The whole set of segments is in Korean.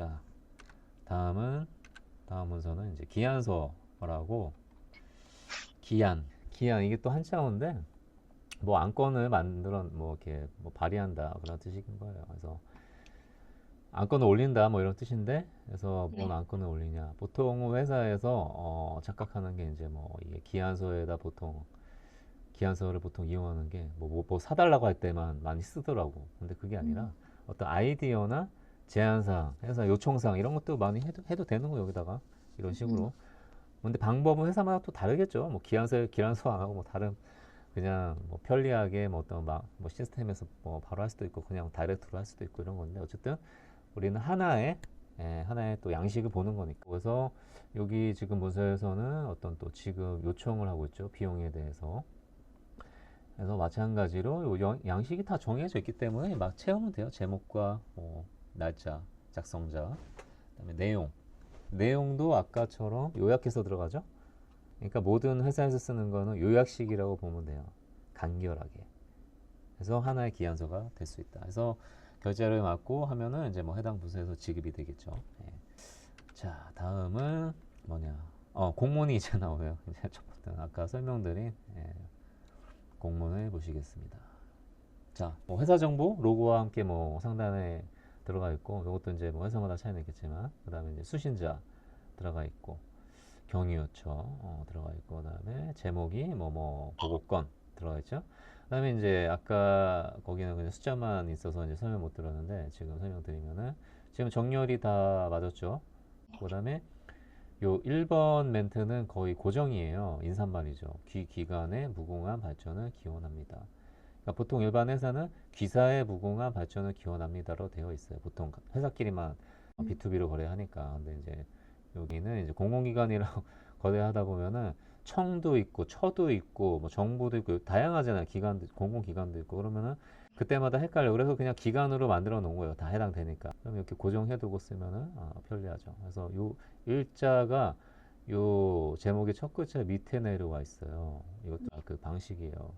자, 다음은 다음 문서는 이제 기한서라고 기한, 기한 이게 또 한자어인데 뭐 안건을 만들어 뭐 이렇게 뭐 발의한다 그런 뜻인 거예요. 그래서 안건을 올린다 뭐 이런 뜻인데 그래서 뭔 네. 안건을 올리냐 보통 회사에서 어, 착각하는 게 이제 뭐 이게 기한서에다 보통 기한서를 보통 이용하는 게뭐 뭐 뭐 사달라고 할 때만 많이 쓰더라고 근데 그게 아니라 음. 어떤 아이디어나 제안사항 회사 요청사항 이런 것도 많이 해도, 해도 되는 거 여기다가. 이런 식으로. 근데 방법은 회사마다 또 다르겠죠. 뭐 기한서 기한서 안 하고 뭐 다른 그냥 뭐 편리하게 뭐 어떤 막 뭐 시스템에서 뭐 바로 할 수도 있고 그냥 다이렉트로 할 수도 있고 이런 건데 어쨌든 우리는 하나의 예, 하나의 또 양식을 보는 거니까. 그래서 여기 지금 문서에서는 어떤 또 지급 요청을 하고 있죠 비용에 대해서. 그래서 마찬가지로 요 영- 양식이 다 정해져 있기 때문에 막 채우면 돼요 제목과 뭐 날짜 작성자 그다음에 내용 내용도 아까처럼 요약해서 들어가죠 그러니까 모든 회사에서 쓰는 거는 요약식이라고 보면 돼요 간결하게 그래서 하나의 기한서가 될 수 있다 그래서 결제를 맡고 하면은 이제 뭐 해당 부서에서 지급이 되겠죠. 예. 자, 다음은 뭐냐? 어, 공문이 이제 나오네요. 이제 첫 번째 아까 설명드린 예, 공문을 보시겠습니다. 자, 뭐 회사 정보 로고와 함께 뭐 상단에 들어가 있고 이것도 이제 뭐 회사마다 차이는 있겠지만 그 다음에 이제 수신자 들어가 있고 경위 요청 어, 들어가 있고 그 다음에 제목이 뭐 뭐 보고건 들어가 있죠. 그 다음에 이제 아까 거기는 그냥 숫자만 있어서 이제 설명 못 들었는데 지금 설명드리면은 지금 정렬이 다 맞았죠. 그 다음에 요 1번 멘트는 거의 고정이에요. 인사말이죠. 귀 기관의 무궁한 발전을 기원합니다. 그러니까 보통 일반 회사는 귀사의 무궁한 발전을 기원합니다로 되어 있어요. 보통 회사끼리만 음. B2B로 거래하니까. 근데 이제 여기는 이제 공공기관이라고 거래하다 보면은 청도 있고 처도 있고 뭐 정부도 있고 다양하잖아요. 기관도 공공기관도 있고 그러면은 그때마다 헷갈려. 그래서 그냥 기관으로 만들어 놓은 거예요. 다 해당되니까. 그럼 이렇게 고정해두고 쓰면은 아, 편리하죠. 그래서 요 일자가 요 제목의 첫 글자 밑에 내려와 있어요. 이것도 그 방식이에요.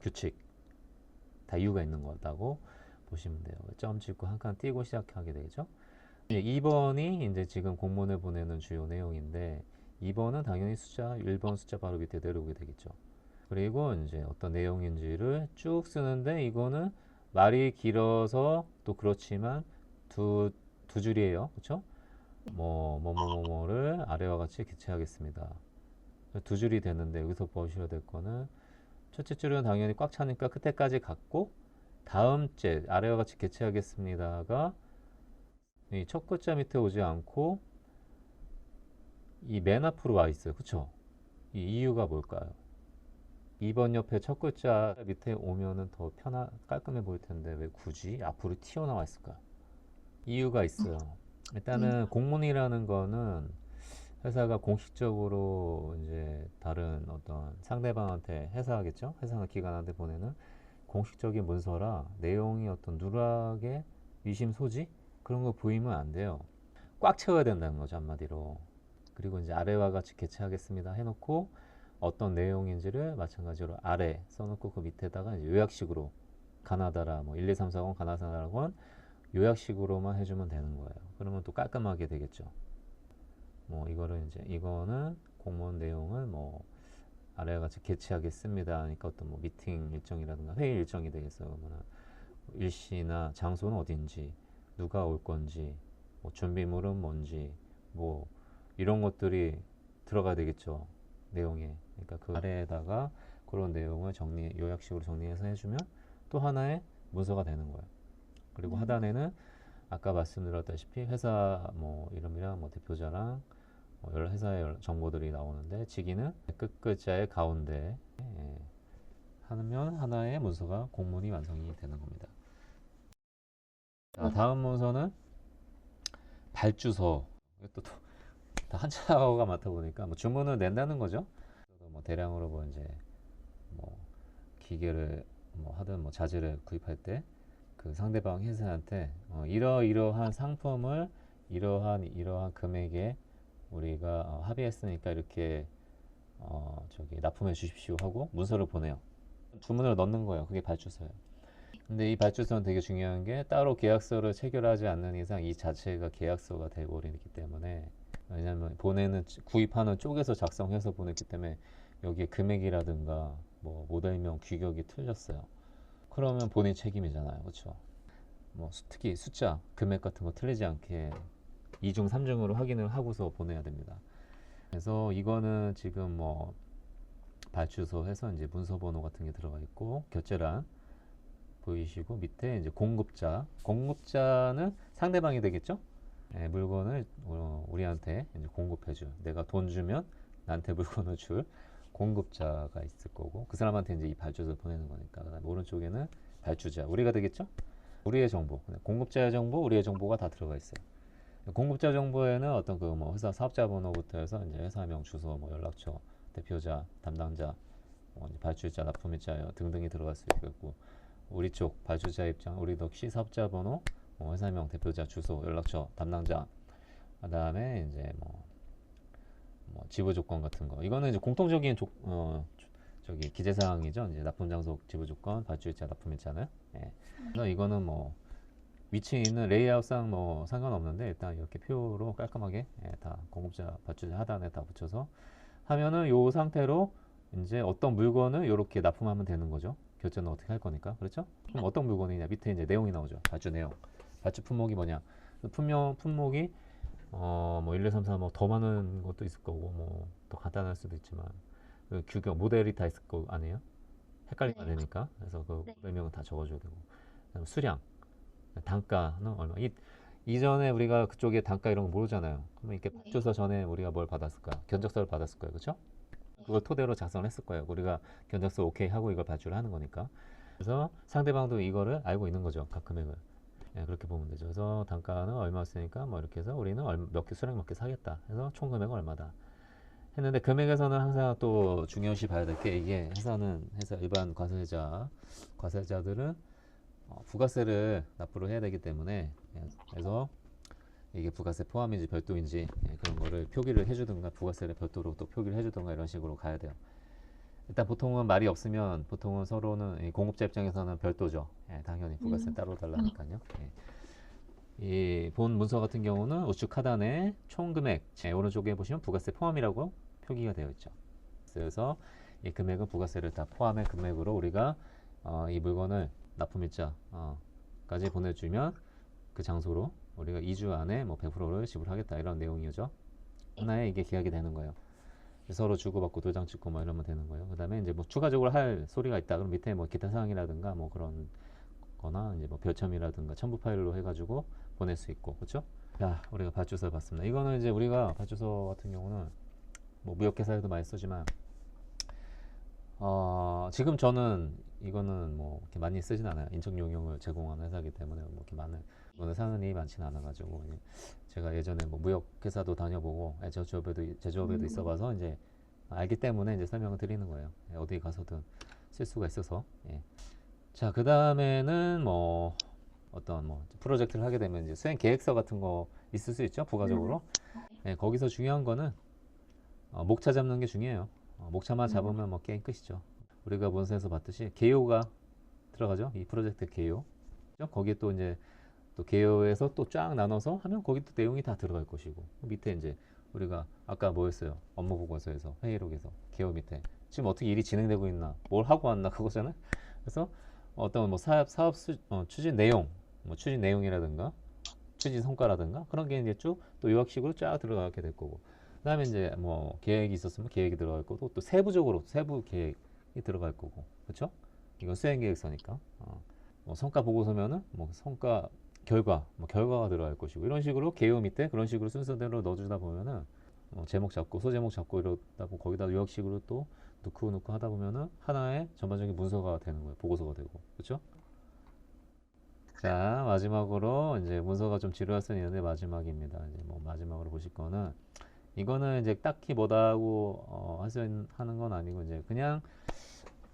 규칙. 다 이유가 있는 거다고 보시면 돼요. 점 찍고 한 칸 띄고 시작하게 되죠. 이제 2번이 이제 지금 공문을 보내는 주요 내용인데 2번은 당연히 숫자 1번 숫자 바로 밑에 내려오게 되겠죠. 그리고 이제 어떤 내용인지를 쭉 쓰는데 이거는 말이 길어서 또 그렇지만 두, 두 줄이에요. 그렇죠? 뭐, 뭐, 뭐, 뭐, 뭐를 아래와 같이 기체하겠습니다. 두 줄이 되는데 여기서 보셔야 될 거는 첫째 줄은 당연히 꽉 차니까 끝에까지 갔고 다음 째 아래와 같이 개체하겠습니다가 이 첫 글자 밑에 오지 않고 이 맨 앞으로 와 있어요. 그쵸? 이 이유가 뭘까요? 2번 옆에 첫 글자 밑에 오면은 더 편하, 깔끔해 보일 텐데 왜 굳이 앞으로 튀어나와 있을까? 이유가 있어요. 일단은 공문이라는 거는 회사가 공식적으로 이제 다른 어떤 상대방한테 회사하겠죠? 회사나 기관한테 보내는 공식적인 문서라 내용이 어떤 누락의 위심 소지 그런 거 보이면 안 돼요. 꽉 채워야 된다는 거죠 한마디로. 그리고 이제 아래와 같이 개체하겠습니다 해놓고 어떤 내용인지를 마찬가지로 아래 써놓고 그 밑에다가 요약식으로 가나다라 뭐 1, 2, 3, 4, 0 가나다라건 요약식으로만 해주면 되는 거예요. 그러면 또 깔끔하게 되겠죠. 뭐 이거를 이제 이거는 공문 내용을 뭐 아래와 같이 개최하겠습니다. 하니까 어떤 뭐 미팅 일정이라든가 회의 일정이 되겠어요. 그러면은 일시나 장소는 어딘지, 누가 올 건지, 뭐 준비물은 뭔지, 뭐 이런 것들이 들어가야 되겠죠. 내용에. 그러니까 그 아래에다가 그런 내용을 정리, 요약식으로 정리해서 해주면 또 하나의 문서가 되는 거예요. 그리고 음. 하단에는 아까 말씀드렸다시피 회사 뭐 이름이랑 뭐 대표자랑 뭐 여러 회사의 정보들이 나오는데 직위는 끝 글자의 가운데 예, 하면 하나의 문서가 공문이 완성이 되는 겁니다. 자, 다음 문서는 발주서. 또, 다 한자어가 많다 보니까 뭐 주문을 낸다는 거죠. 뭐 대량으로 뭐 이제 뭐 기계를 뭐 하든 뭐 자재를 구입할 때 그 상대방 회사한테 어, 이러이러한 상품을 이러한 이러한 금액에 우리가 어, 합의했으니까 이렇게 어, 저기 납품해 주십시오 하고 문서를 보내요. 주문을 넣는 거예요. 그게 발주서예요. 근데 이 발주서는 되게 중요한 게 따로 계약서를 체결하지 않는 이상 이 자체가 계약서가 되어버리기 때문에 왜냐하면 보내는 구입하는 쪽에서 작성해서 보냈기 때문에 여기에 금액이라든가 뭐 모델명 규격이 틀렸어요. 그러면 본인 책임이잖아요, 그렇죠? 뭐 수- 특히 숫자, 금액 같은 거 틀리지 않게 이중삼중으로 확인을 하고서 보내야 됩니다. 그래서 이거는 지금 뭐 발주소 해서 이제 문서 번호 같은 게 들어가 있고 결제란 보이시고 밑에 이제 공급자. 공급자는 상대방이 되겠죠? 예, 물건을 어, 우리한테 이제 공급해 줄 내가 돈 주면 나한테 물건을 줄 공급자가 있을 거고 그 사람한테 이제 이 발주소를 보내는 거니까 그다음에 오른쪽에는 발주자. 우리가 되겠죠? 우리의 정보. 공급자의 정보 우리의 정보가 다 들어가 있어요. 공급자 정보에는 어떤 그 뭐 회사 사업자 번호부터 해서 이제 회사명 주소 뭐 연락처 대표자 담당자 뭐 발주자 납품일자 등등이 들어갈 수 있고 우리 쪽 발주자 입장 우리 덕시 사업자 번호 뭐 회사명 대표자 주소 연락처 담당자. 그다음에 이제 뭐, 뭐 지불 조건 같은 거 이거는 이제 공통적인 조, 어, 조- 저기 기재 사항이죠 이제 납품 장소 지불 조건 발주일자 납품일자는 예. 그래서 이거는 뭐 위치에 있는 레이아웃상 뭐 상관없는데 일단 이렇게 표로 깔끔하게 예, 다 공급자 발주자 하단에 다 붙여서 하면은 요 상태로 이제 어떤 물건을 이렇게 납품하면 되는 거죠. 결제는 어떻게 할 거니까. 그렇죠? 그럼 어떤 물건이냐? 밑에 이제 내용이 나오죠. 발주 내용. 발주 품목이 뭐냐? 그 품명 품목이 어 뭐 1, 2, 3, 4 뭐 더 많은 것도 있을 거고 뭐 더 간단할 수도 있지만 그 규격 모델이 다 있을 거 아니에요? 헷갈리면 안 네. 되니까. 그래서 그 네. 모델명은 다 적어줘야 되고. 그다음에 수량, 단가는 얼마? 이 이전에 우리가 그쪽에 단가 이런 거 모르잖아요. 그러면 이렇게 네. 발주서 전에 우리가 뭘 받았을까? 견적서를 받았을 거예요, 그렇죠? 그걸 토대로 작성을 했을 거예요. 우리가 견적서 오케이 하고 이걸 발주를 하는 거니까. 그래서 상대방도 이거를 알고 있는 거죠. 각 금액을. 예, 그렇게 보면 되죠. 그래서 단가는 얼마였으니까 뭐 이렇게 해서 우리는 얼- 몇 개, 수량 몇 개 사겠다. 해서 총 금액은 얼마다. 했는데 금액에서는 항상 또 중요시 봐야 될 게 이게 회사는 회사 일반 과세자, 과세자들은 어, 부가세를 납부를 해야 되기 때문에 예, 그래서 이게 부가세 포함인지 별도인지 예, 그런 거를 표기를 해주든가 부가세를 별도로 또 표기를 해주든가 이런 식으로 가야 돼요. 일단 보통은 말이 없으면 보통은 서로는 이 공급자 입장에서는 별도죠. 예, 당연히 부가세 음. 따로 달라니까요. 이본 문서 같은 경우는 우측 하단에 총 금액 예, 오른쪽에 보시면 부가세 포함이라고 표기가 되어 있죠. 그래서 이 금액은 부가세를 다 포함한 금액으로 우리가 어, 이 물건을 납품일자까지 보내주면 그 장소로 우리가 2주 안에 뭐 100%를 지불하겠다 이런 내용이죠. 하나에 이게 계약이 되는 거예요. 서로 주고받고 도장 찍고 뭐 이러면 되는 거예요. 그 다음에 이제 뭐 추가적으로 할 소리가 있다. 그럼 밑에 뭐 기타 사항이라든가 뭐 그런 거나 이제 뭐 별첨이라든가 첨부 파일로 해가지고 보낼 수 있고 그렇죠? 자, 우리가 발주서 봤습니다. 이거는 이제 우리가 발주서 같은 경우는 뭐 무역회사에도 많이 쓰지만 어, 지금 저는 이거는 뭐 이렇게 많이 쓰진 않아요. 인적 용역을 제공하는 회사이기 때문에 뭐 이렇게 많은 이거는 사는 일이 많지는 않아가지고 제가 예전에 뭐 무역 회사도 다녀보고 예, 제조업에도 제조업에도 음. 있어봐서 이제 알기 때문에 이제 설명을 드리는 거예요. 예, 어디 가서든 쓸 수가 있어서. 예. 자, 그 다음에는 뭐 어떤 뭐 프로젝트를 하게 되면 이제 수행 계획서 같은 거 있을 수 있죠, 부가적으로. 예, 거기서 중요한 거는 어, 목차 잡는 게 중요해요. 어, 목차만 음. 잡으면 뭐 게임 끝이죠. 우리가 문서에서 봤듯이 개요가 들어가죠. 이 프로젝트 개요. 거기에 또 이제 또 개요에서 또 쫙 나눠서 하면 거기 또 내용이 다 들어갈 것이고 밑에 이제 우리가 아까 뭐 했어요? 업무 보고서에서 회의록에서 개요 밑에 지금 어떻게 일이 진행되고 있나, 뭘 하고 왔나 그거잖아요. 그래서 어떤 뭐 사업 사업 수, 어, 추진 내용, 뭐 추진 내용이라든가 추진 성과라든가 그런 게 이제 쭉 또 요약식으로 쫙 들어가게 될 거고 그다음에 이제 뭐 계획이 있었으면 계획이 들어갈 거고 또 세부적으로 세부 계획이 들어갈 거고 그렇죠? 이건 수행 계획서니까 어. 뭐 성과 보고서면은 뭐 성과 결과 뭐 결과가 들어갈 것이고 이런 식으로 개요 밑에 그런 식으로 순서대로 넣어주다 보면은 뭐 제목 잡고 소제목 잡고 이러다 보면 거기다 요약식으로 또 넣고 넣고 하다 보면은 하나의 전반적인 문서가 되는 거예요 보고서가 되고 그렇죠? 자 마지막으로 이제 문서가 좀 지루할 수는 있는데 마지막입니다. 이제 뭐 마지막으로 보실 거는 이거는 이제 딱히 뭐다고 어, 하는 건 아니고 이제 그냥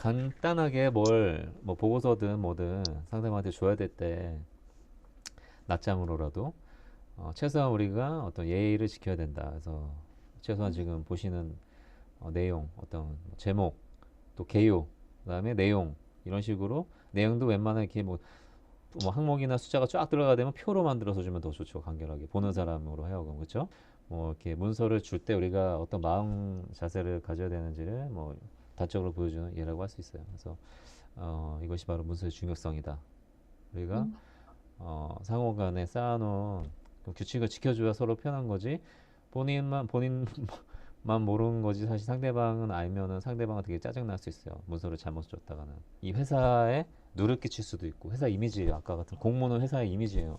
간단하게 뭘 뭐 보고서든 뭐든 상대방한테 줘야 될 때 낮장으로라도 어, 최소한 우리가 어떤 예의를 지켜야 된다. 그래서 최소한 지금 보시는 어, 내용, 어떤 제목, 또 개요, 그 다음에 내용 이런 식으로 내용도 웬만하면 이렇게 뭐, 뭐 항목이나 숫자가 쫙 들어가 되면 표로 만들어서 주면 더 좋죠 간결하게 보는 사람으로 하여금 그렇죠? 뭐 이렇게 문서를 줄 때 우리가 어떤 마음 자세를 가져야 되는지를 뭐 다적으로 보여주는 예라고 할 수 있어요. 그래서 어, 이것이 바로 문서의 중요성이다. 우리가 음. 어, 상호간에 쌓아놓은 그 규칙을 지켜줘야 서로 편한 거지. 본인만 본인만 모르는 거지. 사실 상대방은 알면은 상대방은 되게 짜증 날 수 있어요. 문서를 잘못 줬다가는 이 회사에 누를 끼칠 수도 있고 회사 이미지예요. 아까 같은 공무는 회사의 이미지예요.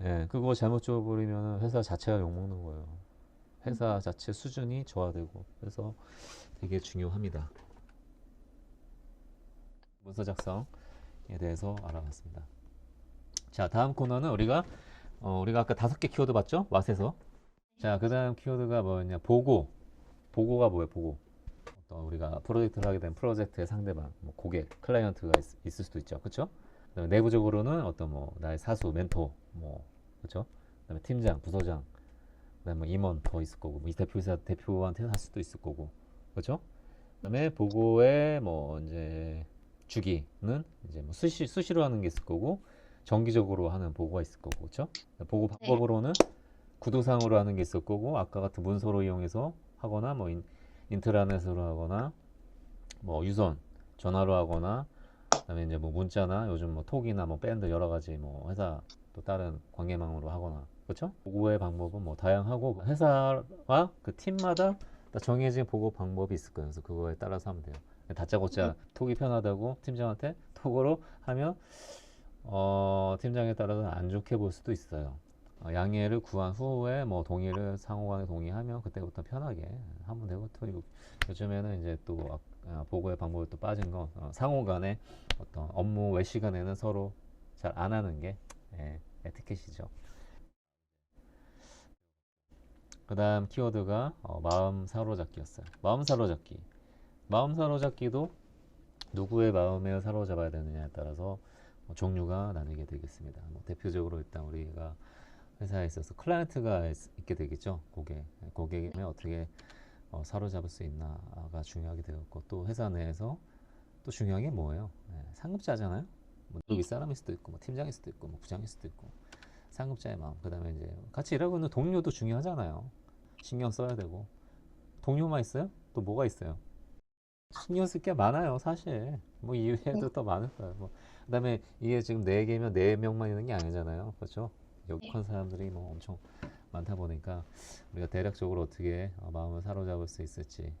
예, 그거 잘못 줘버리면 회사 자체가 욕먹는 거예요. 회사 자체 수준이 저하되고 그래서 되게 중요합니다. 문서 작성에 대해서 알아봤습니다. 자, 다음 코너는 우리가 어, 우리가 아까 다섯 개 키워드 봤죠? 왓에서. 자, 그다음 키워드가 뭐였냐? 보고. 보고가 뭐예요? 보고. 어떤 우리가 프로젝트를 하게 된 프로젝트의 상대방, 뭐 고객, 클라이언트가 있, 있을 수도 있죠. 그렇죠? 내부적으로는 어떤 뭐 나의 사수, 멘토, 뭐 그렇죠? 그다음에 팀장, 부서장, 그다음에 뭐 임원 더 있을 거고, 뭐 이 대표이사 대표한테 할 수도 있을 거고, 그렇죠? 그다음에 보고의 뭐 이제 주기는 이제 뭐 수시 수시로 하는 게 있을 거고, 정기적으로 하는 보고가 있을 거고, 그렇죠? 보고 방법으로는 구도상으로 하는 게 있을 거고, 아까 같은 문서로 이용해서 하거나 뭐 인, 인트라넷으로 하거나 뭐 유선 전화로 하거나 그다음에 이제 뭐 문자나 요즘 뭐 톡이나 뭐 밴드 여러 가지 뭐 회사 또 다른 관계망으로 하거나 그렇죠? 보고의 방법은 뭐 다양하고 회사와 그 팀마다 다 정해진 보고 방법이 있을 거예요. 그래서 그거에 따라서 하면 돼요. 다짜고짜 톡이 편하다고 팀장한테 톡으로 하면 어, 팀장에 따라서 안 좋게 볼 수도 있어요. 어, 양해를 구한 후에 뭐 동의를 상호간에 동의하면 그때부터 편하게 하면 되고 또 요- 요즘에는 이제 또 아- 아, 보고의 방법이 또 빠진 건 어, 상호간에 어떤 업무 외 시간에는 서로 잘 안 하는 게 예, 에티켓이죠. 그 다음 키워드가 어, 마음 사로잡기였어요. 마음 사로잡기. 마음 사로잡기도 누구의 마음에 사로잡아야 되느냐에 따라서 뭐 종류가 나뉘게 되겠습니다. 뭐 대표적으로 일단 우리가 회사에 있어서 클라이언트가 있- 있게 되겠죠. 고객. 고객을 어떻게 어, 사로잡을 수 있나가 중요하게 되었고 또 회사 내에서 또 중요한 게 뭐예요? 예, 상급자잖아요. 뭐 여기 사람일 수도 있고 뭐 팀장일 수도 있고 뭐 부장일 수도 있고 상급자의 마음. 그 다음에 이제 같이 일하고 있는 동료도 중요하잖아요. 신경 써야 되고 동료만 있어요? 또 뭐가 있어요? 신경 쓸 게 많아요, 사실. 뭐 이외에도 더 많을 거예요. 뭐 그 다음에 이게 지금 네 개면 네 명만 있는 게 아니잖아요, 그렇죠? 역한 사람들이 뭐 엄청 많다 보니까 우리가 대략적으로 어떻게 어, 마음을 사로잡을 수 있을지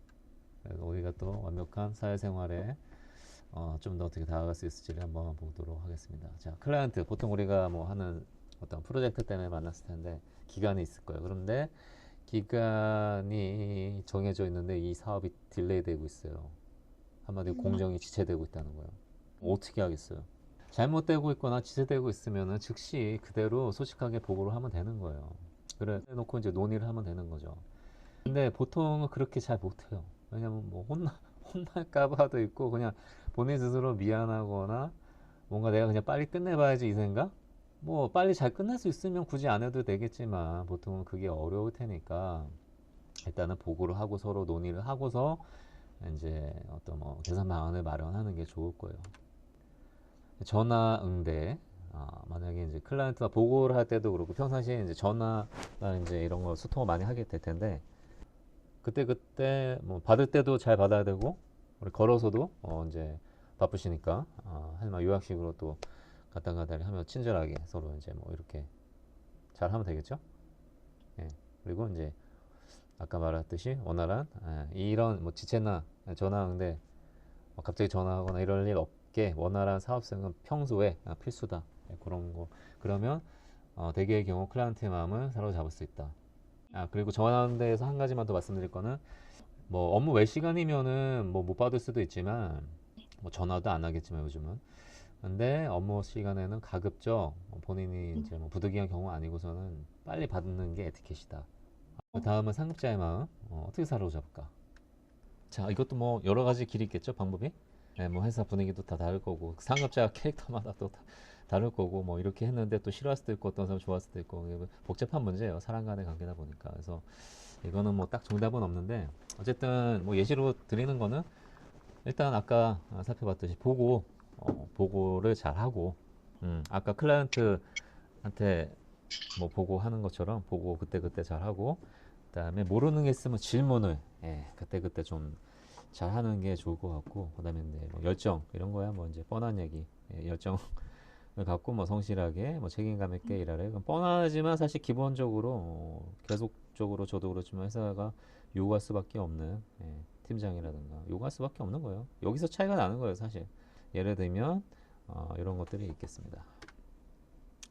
우리가 또 완벽한 사회생활에 어, 좀 더 어떻게 다가갈 수 있을지를 한번 보도록 하겠습니다. 자, 클라이언트 보통 우리가 뭐 하는 어떤 프로젝트 때문에 만났을 텐데 기간이 있을 거예요. 그런데 기간이 정해져 있는데 이 사업이 딜레이 되고 있어요. 한마디로 음. 공정이 지체되고 있다는 거예요. 어떻게 하겠어요? 잘못되고 있거나 지체되고 있으면은 즉시 그대로 솔직하게 보고를 하면 되는 거예요. 그래 놓고 이제 논의를 하면 되는 거죠. 근데 보통은 그렇게 잘 못해요. 왜냐면 뭐 혼나 혼날까 봐도 있고 그냥 본인 스스로 미안하거나 뭔가 내가 그냥 빨리 끝내봐야지 이 생각? 뭐 빨리 잘 끝낼 수 있으면 굳이 안 해도 되겠지만 보통은 그게 어려울 테니까 일단은 보고를 하고 서로 논의를 하고서 이제 어떤 뭐 계산 방안을 마련하는 게 좋을 거예요. 전화 응대. 아, 만약에 이제 클라이언트가 보고를 할 때도 그렇고 평상시에 이제 전화나 이제 이런 거 소통을 많이 하게 될 텐데 그때 그때 뭐 받을 때도 잘 받아야 되고 우리 걸어서도 어 이제 바쁘시니까 아, 하지만 요약식으로 또 갔다 가다리 하면 친절하게 서로 이제 뭐 이렇게 잘 하면 되겠죠? 예. 그리고 이제 아까 말했듯이 원활한 예, 이런 뭐 지체나 전화 응대 뭐 갑자기 전화하거나 이럴 일 없게 원활한 사업성은 평소에 아, 필수다 예, 그런 거 그러면 어, 대개의 경우 클라이언트의 마음을 사로잡을 수 있다. 아 그리고 전화응대에서 한 가지만 더 말씀드릴 거는 뭐 업무 외 시간이면은 뭐 못 받을 수도 있지만 뭐 전화도 안 하겠지만 요즘은 근데 업무 시간에는 가급적 본인이 이제 뭐 부득이한 경우 아니고서는 빨리 받는 게 에티켓이다. 그 다음은 상급자의 마음 어, 어떻게 사로잡을까? 자 이것도 뭐 여러 가지 길이 있겠죠 방법이. 네, 뭐 회사 분위기도 다 다를 거고 상급자 캐릭터마다 또 다, 다를 거고 뭐 이렇게 했는데 또 싫어할 수도 있고 어떤 사람 좋아할 수도 있고 뭐 복잡한 문제예요 사람 간의 관계다 보니까 그래서 이거는 뭐 딱 정답은 없는데 어쨌든 뭐 예시로 드리는 거는 일단 아까 살펴봤듯이 보고 어, 보고를 잘 하고 음, 아까 클라이언트한테 뭐 보고 하는 것처럼 보고 그때 그때 잘 하고 그 다음에 모르는 게 있으면 질문을 예, 그때 그때 좀 잘 하는 게 좋을 것 같고 그 다음에 이제 뭐 열정 이런 거야. 뭐 이제 뻔한 얘기. 예, 열정을 갖고 뭐 성실하게 뭐 책임감 있게 일하래. 그건 뻔하지만 사실 기본적으로 어, 계속적으로 저도 그렇지만 회사가 요구할 수밖에 없는 예, 팀장이라든가 요구할 수밖에 없는 거예요. 여기서 차이가 나는 거예요 사실 예를 들면 어, 이런 것들이 있겠습니다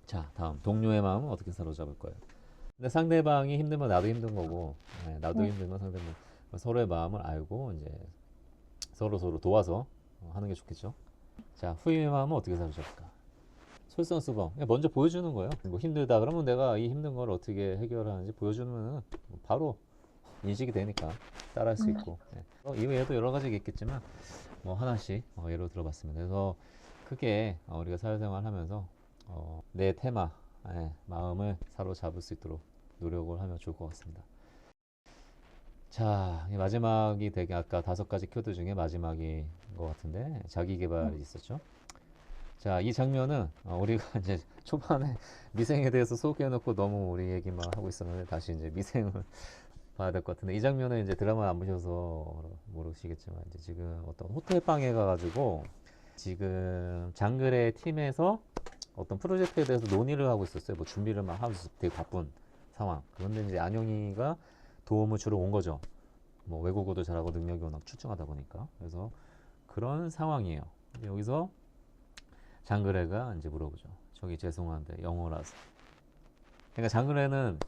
자 다음 동료의 마음은 어떻게 사로잡을 거예요 근데 상대방이 힘들면 나도 힘든 거고 예, 나도 네. 힘들면 상대방 서로의 마음을 알고 이제 서로 서로 도와서 어, 하는 게 좋겠죠. 자 후임의 마음은 어떻게 사로잡을까? 솔선수범. 먼저 보여주는 거예요. 뭐 힘들다 그러면 내가 이 힘든 걸 어떻게 해결하는지 보여주면 바로 인식이 되니까 따라할 수 음. 있고. 예. 어, 이외에도 여러 가지가 있겠지만 뭐 하나씩 어, 예로 들어봤습니다. 그래서 크게 어, 우리가 사회생활 하면서 어, 내 테마, 예, 마음을 사로잡을 수 있도록 노력을 하면 좋을 것 같습니다. 자, 이 마지막이 되게 아까 다섯 가지 키워드 중에 마지막인 것 같은데 자기 개발이 있었죠. 자, 이 장면은 어, 우리가 이제 초반에 미생에 대해서 소개해놓고 너무 우리 얘기만 하고 있었는데 다시 이제 미생을 봐야 될 것 같은데 이 장면은 이제 드라마 안 보셔서 모르시겠지만 이제 지금 어떤 호텔 방에 가가지고 지금 장글의 팀에서 어떤 프로젝트에 대해서 논의를 하고 있었어요. 뭐 준비를 막 하고 있었어요. 되게 바쁜 상황. 그런데 이제 안영이가 도움을 주러 온 거죠. 뭐 외국어도 잘하고 능력이 워낙 출중하다 보니까. 그래서 그런 상황이에요. 여기서 장그래가 이제 물어보죠. 저기 죄송한데 영어라서. 그러니까 장그래는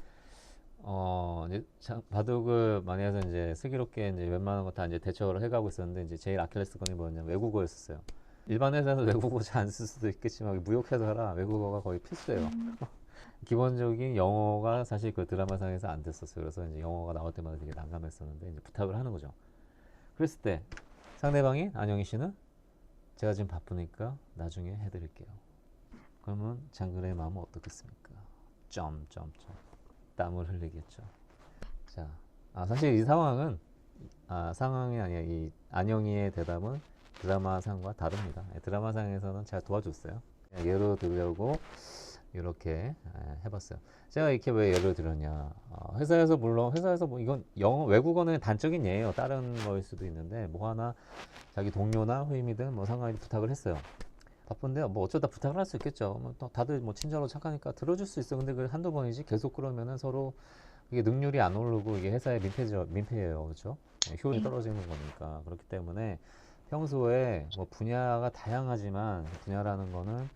어 이제 자- 바둑을 많이 해서 이제 슬기롭게 이제 웬만한 거 다 이제 대처를 해가고 있었는데 이제 제일 아킬레스건이 뭐였냐면 외국어였었어요. 일반 회사에서 외국어 잘 안 쓸 수도 있겠지만 무역회사라 외국어가 거의 필수예요. 기본적인 영어가 사실 그 드라마상에서 안 됐었어요. 그래서 이제 영어가 나올 때마다 되게 난감했었는데 이제 부탁을 하는 거죠. 그랬을 때 상대방이 안영희 씨는 제가 지금 바쁘니까 나중에 해드릴게요. 그러면 장글의 마음은 어떻겠습니까? 점점점 땀을 흘리겠죠. 자, 아, 사실 이 상황은 아, 상황이 아니라 이 안영희의 대답은 드라마상과 다릅니다. 예, 드라마상에서는 잘 도와줬어요. 예로 들려고 이렇게 예, 해봤어요. 제가 이렇게 왜 예를 들었냐? 어, 회사에서 물론 회사에서 뭐 이건 영어 외국어는 단적인 예예요. 다른 거일 수도 있는데 뭐 하나 자기 동료나 후임이든 뭐 상관이 부탁을 했어요. 바쁜데 뭐 어쩌다 부탁을 할 수 있겠죠. 뭐또 다들 뭐 친절하고 착하니까 들어줄 수 있어. 근데 그 한두 번이지 계속 그러면은 서로 이게 능률이 안 오르고 이게 회사의 민폐죠, 민폐예요, 그렇죠? 예, 효율이 네. 떨어지는 거니까 그렇기 때문에 평소에 뭐 분야가 다양하지만 그 분야라는 거는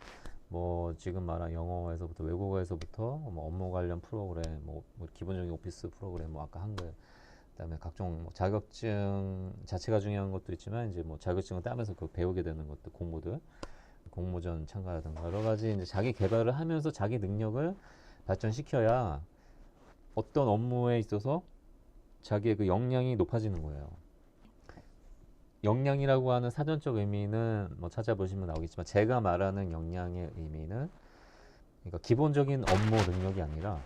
뭐 지금 말한 영어에서부터 외국어에서부터 뭐 업무 관련 프로그램, 뭐, 뭐 기본적인 오피스 프로그램, 뭐 아까 한글, 그다음에 각종 뭐 자격증 자체가 중요한 것도 있지만 이제 뭐 자격증을 따면서 그 배우게 되는 것들 공모들, 공모전 참가라든가 여러 가지 이제 자기 개발을 하면서 자기 능력을 발전시켜야 어떤 업무에 있어서 자기의 그 역량이 높아지는 거예요. 역량이라고 하는 사전적 의미는 뭐 찾아보시면 나오겠지만 제가 말하는 역량의 의미는 그러니까 기본적인 업무 능력이 아니라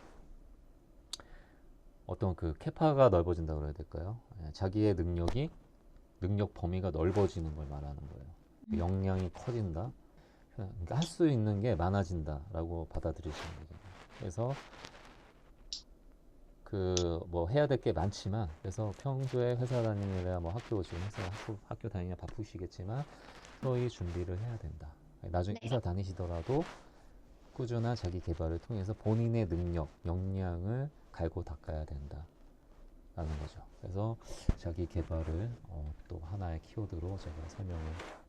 어떤 그 캐파가 넓어진다 그래야 될까요? 예, 자기의 능력이 능력 범위가 넓어지는 걸 말하는 거예요. 그 역량이 커진다. 그러니까 할 수 있는 게 많아진다라고 받아들이시면 되죠. 그래서 그 뭐 해야 될 게 많지만 그래서 평소에 회사 다니느라 뭐 학교 지금 회사 학교, 학교 다니냐 바쁘시겠지만 프로의 준비를 해야 된다. 나중에 네. 회사 다니시더라도 꾸준한 자기 개발을 통해서 본인의 능력, 역량을 갈고 닦아야 된다. 라는 거죠. 그래서 자기 개발을 어, 또 하나의 키워드로 제가 설명을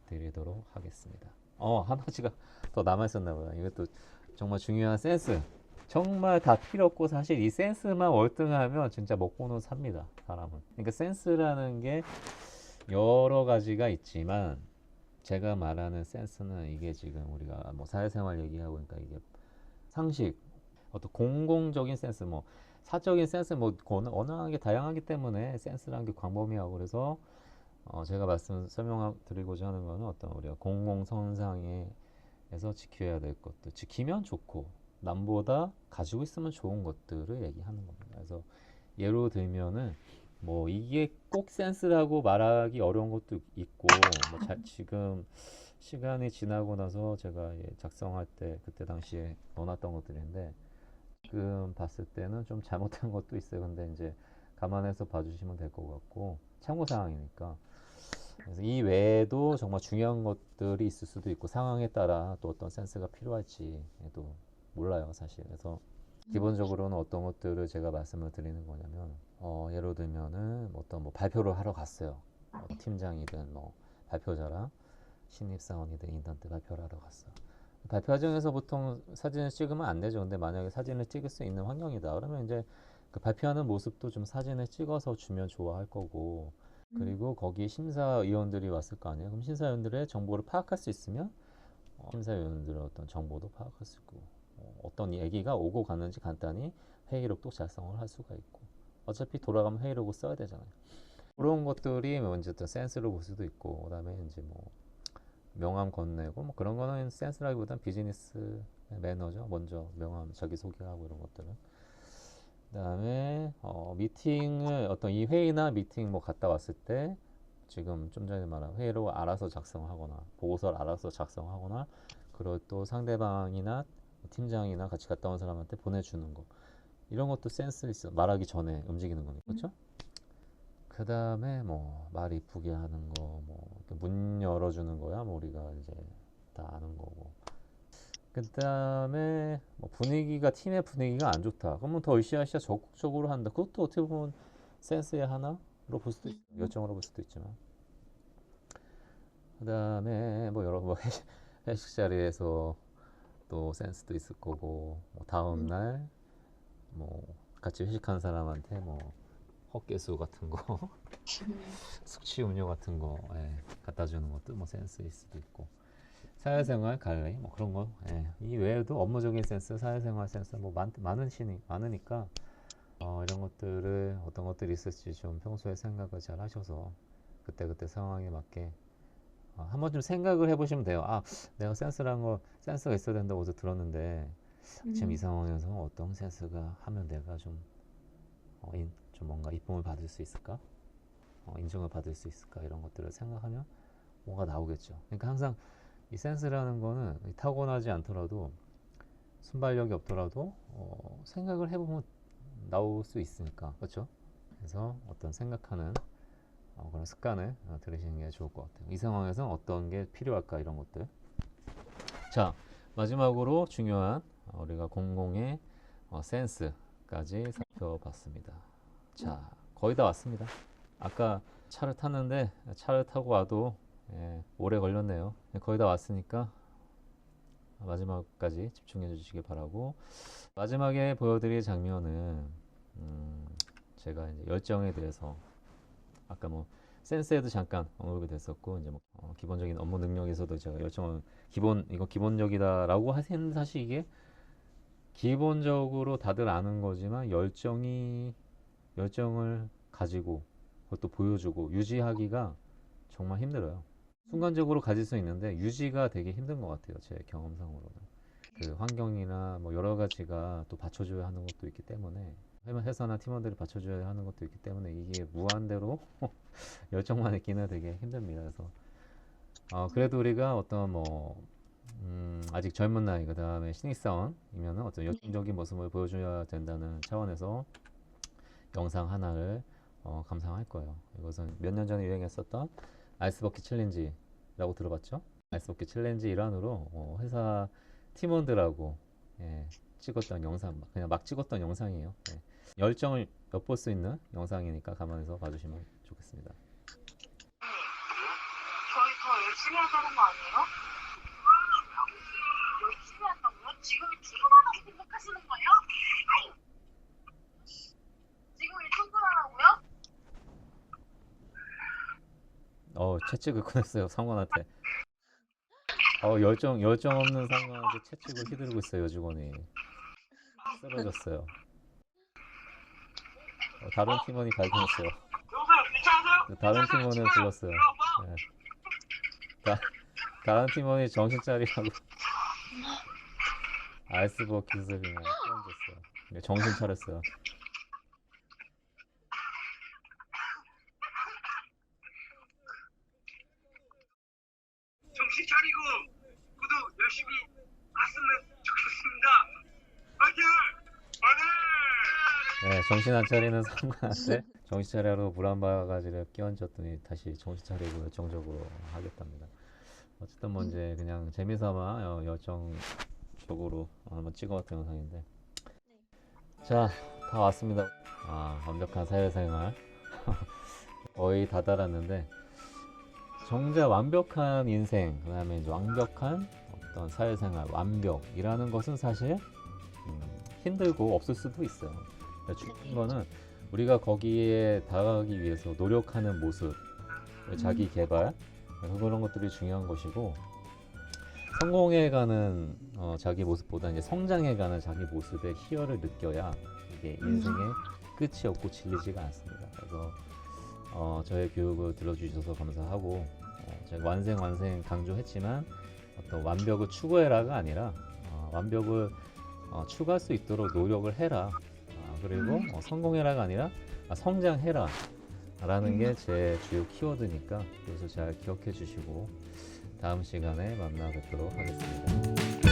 드리도록 하겠습니다. 어, 한 가지가 더 남아 있었나 봐요. 이것도 정말 중요한 센스. 정말 다 필요 없고 사실 이 센스만 월등하면 진짜 먹고는 삽니다. 사람은. 그러니까 센스라는 게 여러 가지가 있지만 제가 말하는 센스는 이게 지금 우리가 뭐 사회생활 얘기하고 그러니까 이게 상식, 어떤 공공적인 센스, 뭐 사적인 센스, 뭐 언어하게 다양하기 때문에 센스라는 게 광범위하고 그래서 어 제가 말씀 설명드리고자 하는 거는 어떤 우리가 공공선상에서 지켜야 될 것들 지키면 좋고 남보다 가지고 있으면 좋은 것들을 얘기하는 겁니다. 그래서 예로 들면은 뭐 이게 꼭 센스라고 말하기 어려운 것도 있고 뭐 자- 지금 시간이 지나고 나서 제가 예, 작성할 때 그때 당시에 넣어놨던 것들인데 지금 봤을 때는 좀 잘못한 것도 있어요. 근데 이제 감안해서 봐주시면 될 것 같고 참고 사항이니까. 그래서 이 외에도 정말 중요한 것들이 있을 수도 있고 상황에 따라 또 어떤 센스가 필요할지도 몰라요, 사실. 그래서 기본적으로는 어떤 것들을 제가 말씀을 드리는 거냐면 어, 예를 들면은 어떤 뭐 발표를 하러 갔어요. 어, 팀장이든 뭐 발표자랑 신입사원이든 인턴 때 발표를 하러 갔어. 발표 과정에서 보통 사진을 찍으면 안 되죠. 근데 만약에 사진을 찍을 수 있는 환경이다. 그러면 이제 그 발표하는 모습도 좀 사진을 찍어서 주면 좋아할 거고 그리고 거기 심사위원들이 왔을 거 아니에요. 그럼 심사위원들의 정보를 파악할 수 있으면 어, 심사위원들의 어떤 정보도 파악할 수 있고 어, 어떤 얘기가 오고 가는지 간단히 회의록도 작성을 할 수가 있고 어차피 돌아가면 회의록을 써야 되잖아요. 그런 것들이 뭐 이제 어떤 센스로 볼 수도 있고 그다음에 이제 뭐 명함 건네고 뭐 그런 거는 센스라기보단 비즈니스 매너죠. 먼저 명함 자기 소개하고 이런 것들은. 그 다음에 어, 미팅을 어떤 이 회의나 미팅 뭐 갔다 왔을 때 지금 좀 전에 말한 회의로 알아서 작성하거나 보고서를 알아서 작성하거나 그리고 또 상대방이나 팀장이나 같이 갔다 온 사람한테 보내주는 거. 이런 것도 센스 있어. 말하기 전에 움직이는 거니까. 그렇죠? 그 다음에 뭐 말 이쁘게 하는 거 뭐 문 열어주는 거야? 뭐 우리가 이제 다 아는 거고 그 다음에 뭐 분위기가 팀의 분위기가 안 좋다. 그러면 더 으쌰으쌰 적극적으로 한다. 그것도 어떻게 보면 센스의 하나로 볼 수도 있, 열정으로 볼 수도 있지만. 그 다음에 뭐 여러 뭐 회식, 회식 자리에서 또 센스도 있을 거고 뭐 다음 날 뭐 같이 회식한 사람한테 뭐 헛개수 같은 거 숙취 음료 같은 거 예, 갖다 주는 것도 뭐 센스일 수도 있고 사회생활 관리 뭐 그런 거 예. 이 외에도 업무적인 센스 사회생활 센스 뭐 많, 많으시니 많으니까 어, 이런 것들을 어떤 것들이 있을지 좀 평소에 생각을 잘 하셔서 그때그때 상황에 맞게 어, 한 번쯤 생각을 해보시면 돼요 아 내가 센스란 거 센스가 있어야 된다고 어제 들었는데 지금 이 상황에서 어떤 센스가 하면 내가 좀, 어, 인, 좀 뭔가 이쁨을 받을 수 있을까? 어, 인정을 받을 수 있을까? 이런 것들을 생각하면 뭐가 나오겠죠. 그러니까 항상 이 센스라는 거는 타고나지 않더라도 순발력이 없더라도 어, 생각을 해보면 나올 수 있으니까 그렇죠? 그래서 어떤 생각하는 어, 그런 습관을 어, 들으시는 게 좋을 것 같아요. 이 상황에서 어떤 게 필요할까 이런 것들. 자 마지막으로 중요한 어, 우리가 공공의 어, 센스까지 살펴봤습니다. 자, 거의 다 왔습니다. 아까 차를 탔는데 차를 타고 와도 예, 오래 걸렸네요. 예, 거의 다 왔으니까 마지막까지 집중해 주시기 바라고 마지막에 보여드릴 장면은 음, 제가 이제 열정에 대해서 아까 뭐 센스에도 잠깐 언급이 됐었고 이제 뭐 어, 기본적인 업무 능력에서도 제가 열정은 기본 이거 기본적이다라고 하시는 사실 이게 기본적으로 다들 아는 거지만 열정이 열정을 가지고 그것도 보여주고 유지하기가 정말 힘들어요. 순간적으로 가질 수 있는데 유지가 되게 힘든 것 같아요. 제 경험상으로는 그 환경이나 뭐 여러 가지가 또 받쳐줘야 하는 것도 있기 때문에 회사나 팀원들이 받쳐줘야 하는 것도 있기 때문에 이게 무한대로 열정만 있기는 되게 힘듭니다. 그래서 어, 그래도 우리가 어떤 뭐 음, 아직 젊은 나이 그 다음에 신입사원이면은 어떤 열정적인 모습을 보여줘야 된다는 차원에서 영상 하나를 어, 감상할 거예요. 이것은 몇 년 전에 유행했었던 아이스버킷 챌린지라고 들어봤죠? 아이스버킷 챌린지 일환으로 어, 회사 팀원들하고 예, 찍었던 영상, 막 그냥 막 찍었던 영상이에요. 예. 열정을 엿볼 수 있는 영상이니까 감안해서 봐주시면 좋겠습니다. 저희 더 열심히 하자는 거 아니에요? 열심히 한다고요? 지금이 피곤하다고 생각하시는 거예요? 지금이 충분하다고요? 어, 채찍을 꺼냈어요, 상관한테. 어, 열정, 열정 없는 상관한테 채찍을 휘두르고 있어요, 여직원이. 쓰러졌어요. 어, 다른 팀원이 발견했어요. 괜찮으세요? 다른 팀원을 불렀어요. 네. 다, 다른 팀원이 정신 차리라고 아이스버킷을 그냥 던졌어요. 네, 정신 차렸어요. 정신 차리고 네, 정신 안 차리는 상관한테 정신 차려로 물 한 바가지를 끼얹었더니 다시 정신 차리고 열정적으로 하겠답니다. 어쨌든 뭐 이제 그냥 재미삼아 어, 열정적으로 한번 찍어봤던 영상인데 자 다 왔습니다. 아 완벽한 사회생활 거의 다 달았는데 정작 완벽한 인생 그다음에 이제 완벽한 어떤 사회생활 완벽이라는 것은 사실 음, 힘들고 없을 수도 있어요. 그러니까 중요한 거는 우리가 거기에 다가가기 위해서 노력하는 모습, 자기 개발 그런 것들이 중요한 것이고 성공해 가는 어, 자기 모습보다 이제 성장해 가는 자기 모습의 희열을 느껴야 이게 인생의 끝이 없고 질리지가 않습니다. 그래서 어, 저의 교육을 들어주셔서 감사하고 어, 제가 완생 완생 강조했지만 어떤 완벽을 추구해라가 아니라 어, 완벽을 어, 추구할 수 있도록 노력을 해라. 아, 그리고 어, 성공해라가 아니라 아, 성장해라. 라는 게 제 주요 키워드니까 그래서 잘 기억해 주시고 다음 시간에 만나 뵙도록 하겠습니다.